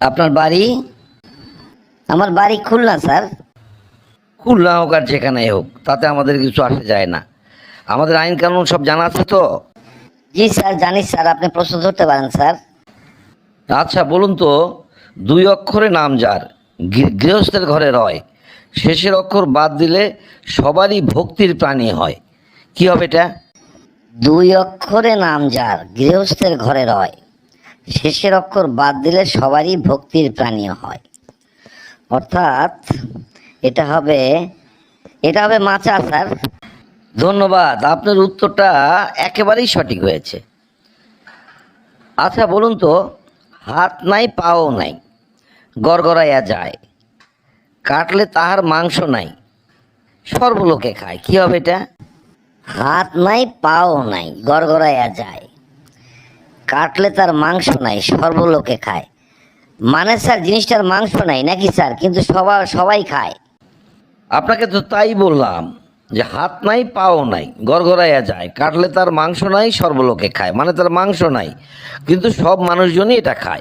আপনার বাড়ি? আমার বাড়ি খুলনা স্যার। খুলনা হোক আর যেখানে হোক তাতে আমাদের কিছু আসে যায় না। আমাদের আইন কানুন সব জানা আছে তো? জি স্যার জানি স্যার আপনি প্রশ্ন ধরতে পারেন স্যার। আচ্ছা বলুন তো দুই অক্ষরে নাম যার গৃহস্থের ঘরে রয় শেষের অক্ষর বাদ দিলে সবারই ভক্তির প্রাণী হয়। কি হবে এটা? দুই অক্ষরে নাম যার গৃহস্থের ঘরে রয়। শেষের অক্ষর বাদ দিলে সবারই ভক্তির প্রাণী হয়। অর্থাৎ এটা হবে এটা হবে মাচা স্যার। ধন্যবাদ, আপনার উত্তরটা একেবারেই সঠিক হয়েছে। আচ্ছা বলুন তো, হাত নাই, পাও নাই, গড়গড়াইয়া যায়, কাটলে তাহার মাংস নাই, সর্বলোকে খায়, কি হবে এটা? হাত নাই, পাও নাই, গড়গড়াইয়া যায়। কাটলে তার মাংস নাই সর্বলোকে খায়। মানে স্যার জিনিসটার মাংস নাই নাকি স্যার? কিন্তু সবার সবাই খায়। আপনাকে তো তাই বললাম যে হাত নাই পাও নাই গড়গড়াইয়া যায়। কাটলে তার মাংস নাই সর্বলোকে খায়। মানে তার মাংস নাই কিন্তু সব মানুষজনই এটা খায়।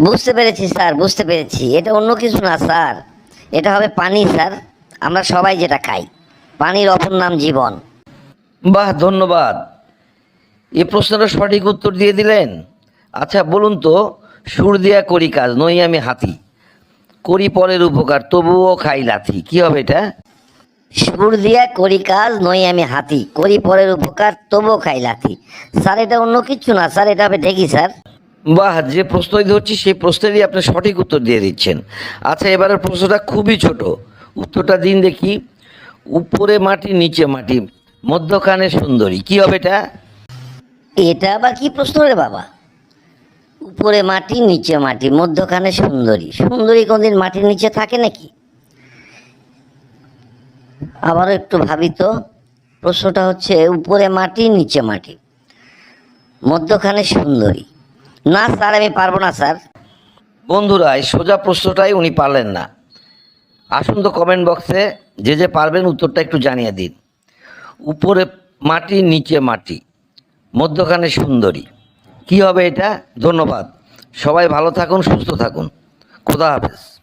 বুঝতে পেরেছি স্যার বুঝতে পেরেছি। এটা অন্য কিছু না স্যার। এটা হবে পানি স্যার। আমরা সবাই যেটা খাই। পানির অপর নাম জীবন। বাহ ধন্যবাদ। এই প্রশ্নটা সঠিক উত্তর দিয়ে দিলেন? আচ্ছা বলুন তো সুর দিয়া করি কাজ নই আমি হাতি। করি পরের উপকার তবুও খাই লাথি কি হবে এটা? সুর দিয়া করি কাজ নই আমি হাতি। করি পরের উপকার তবুও খাই লাথি। স্যার এটা অন্য কিছু না স্যার এটা হবে ঢেকি স্যার। বাহ যে প্রশ্নই ধরছি সেই প্রশ্নেরই আপনি সঠিক উত্তর দিয়ে দিচ্ছেন। আচ্ছা এবারের প্রশ্নটা খুবই ছোট। উত্তরটা দিন দেখি। উপরে মাটি নিচে মাটি মধ্যখানে সুন্দরী কি হবে এটা? এটা আবার কি প্রশ্ন রে বাবা? উপরে মাটি, নিচে মাটি, মধ্যখানে সুন্দরী। সুন্দরী কোনদিন মাটির নিচে থাকে নাকি? আবারও একটু ভাবিত, প্রশ্নটা হচ্ছে উপরে মাটি, নিচে মাটি, মধ্যখানে সুন্দরী। না স্যার, আমি পারব না স্যার। বন্ধুরা, এই সোজা প্রশ্নটাই উনি পারলেন না। আসুন তো কমেন্ট বক্সে যে যে পারবেন উত্তরটা একটু জানিয়ে দিন। উপরে মাটি, নিচে মাটি। মধ্যখানে সুন্দরী। কি হবে এটা? ধন্যবাদ। সবাই ভালো থাকুন সুস্থ থাকুন। খোদা হাফেজ।